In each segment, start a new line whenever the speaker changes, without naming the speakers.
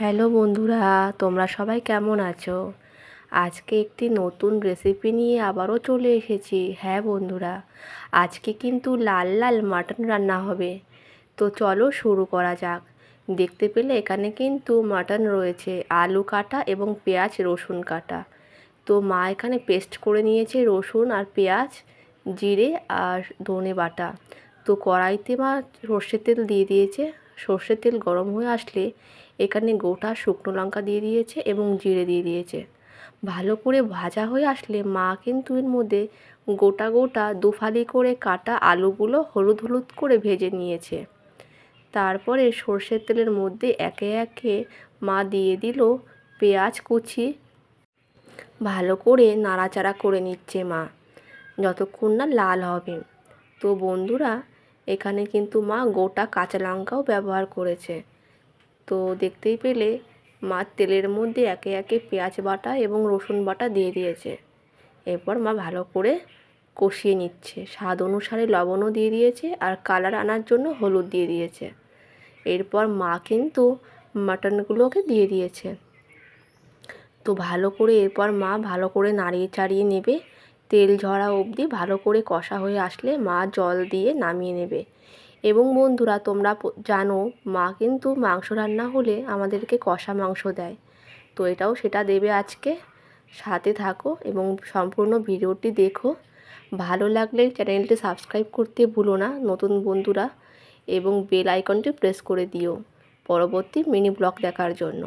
Hello বন্ধুরা, তোমরা সবাই কেমন আছো? আজকে একটি নতুন রেসিপি নিয়ে আবারও চলে এসেছি। হ্যাঁ বন্ধুরা, আজকে কিন্তু লাল লাল মাটন রান্না হবে। তো চলো শুরু করা যাক। দেখতে পেলে এখানে কিন্তু মাটন রয়েছে, আলু কাটা এবং পেঁয়াজ রসুন কাটা। তো মা এখানে পেস্ট করে নিয়েছে রসুন আর পেঁয়াজ, জিরে আর ধনে বাটা। তো কড়াইতে মা সর্ষের তেল দিয়ে দিয়েছে। সর্ষের তেল গরম হয়ে আসলে এখানে গোটা শুকনো লঙ্কা দিয়ে দিয়েছে এবং জিরে দিয়ে দিয়েছে। ভালো করে ভাজা হয়ে আসলে মা কিন্তু এর মধ্যে গোটা গোটা দুফালি করে কাটা আলুগুলো হলুদ হলুদ করে ভেজে নিয়েছে। তারপরে সর্ষের তেলের মধ্যে একে একে মা দিয়ে দিল পেঁয়াজ কুচি। ভালো করে নাড়াচাড়া করে নিচ্ছে মা। যতক্ষণ না লাল হবে। তো বন্ধুরা, এখানে কিন্তু মা গোটা কাঁচা লঙ্কাও ব্যবহার করেছে। তো দেখতেই পেলে মা তেলের মধ্যে একে একে পেঁয়াজ বাটা এবং রসুন বাটা দিয়ে দিয়েছে। এরপর মা ভালো করে কষিয়ে নিচ্ছে। স্বাদ অনুসারে লবণও দিয়ে দিয়েছে আর কালার আনার জন্য হলুদ দিয়ে দিয়েছে। এরপর মা কিন্তু মাটনগুলোকে দিয়ে দিয়েছে। তো ভালো করে এরপর মা ভালো করে নাড়িয়ে চাড়িয়ে নেবে। তেল ঝরা অবধি ভালো করে কষা হয়ে আসলে মা জল দিয়ে নামিয়ে নেবে। এবং বন্ধুরা, তোমরা জানো, মা কিন্তু মাংস রান্না হলে আমাদেরকে কষা মাংস দেয়। তো এটাও সেটা দেবে আজকে। সাথে থাকো এবং সম্পূর্ণ ভিডিওটি দেখো। ভালো লাগলে চ্যানেলটি সাবস্ক্রাইব করতে ভুলো না, নতুন বন্ধুরা, এবং বেল আইকনটি প্রেস করে দিও পরবর্তী মিনি ব্লগ দেখার জন্য।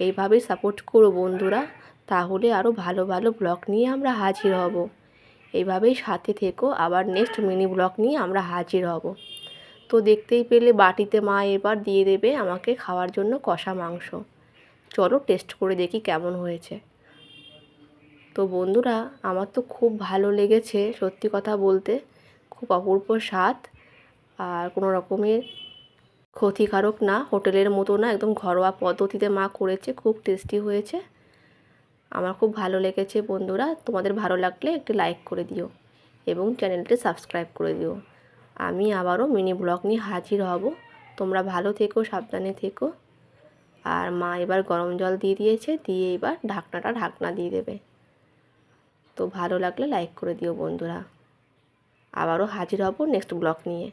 এইভাবেই সাপোর্ট করো বন্ধুরা, তাহলে আরও ভালো ভালো ব্লগ নিয়ে আমরা হাজির হব। এইভাবেই সাথে থেকো, আবার নেক্সট মিনি ব্লগ নিয়ে আমরা হাজির হব। তো দেখতেই পেলে বাটিতে মা এবার দিয়ে দেবে আমাকে খাওয়ার জন্য কষা মাংস। চলো টেস্ট করে দেখি কেমন হয়েছে। তো বন্ধুরা, আমার তো খুব ভালো লেগেছে সত্যি কথা বলতে। খুব অপূর্ব স্বাদ। আর কোনো রকমের ক্ষতিকারক না, হোটেলের মতো না, একদম ঘরোয়া পদ্ধতিতে মা করেছে, খুব টেস্টি হয়েছে। আমার খুব ভালো লেগেছে বন্ধুরা, তোমাদের ভালো লাগলে একটি লাইক করে দিও এবং চ্যানেলটি সাবস্ক্রাইব করে দিও। আমি আবারও মিনি ব্লগ নিয়ে হাজির হব। তোমরা ভালো থেকো, সাবধানে থেকো। আর মা এবার গরম জল দিয়ে দিয়েছে, দিয়ে এবার ঢাকনাটা ঢাকনা দিয়ে দেবে। তো ভালো লাগলে লাইক করে দিও বন্ধুরা। আবারও হাজির হব নেক্সট ব্লগ নিয়ে।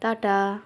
টাটা।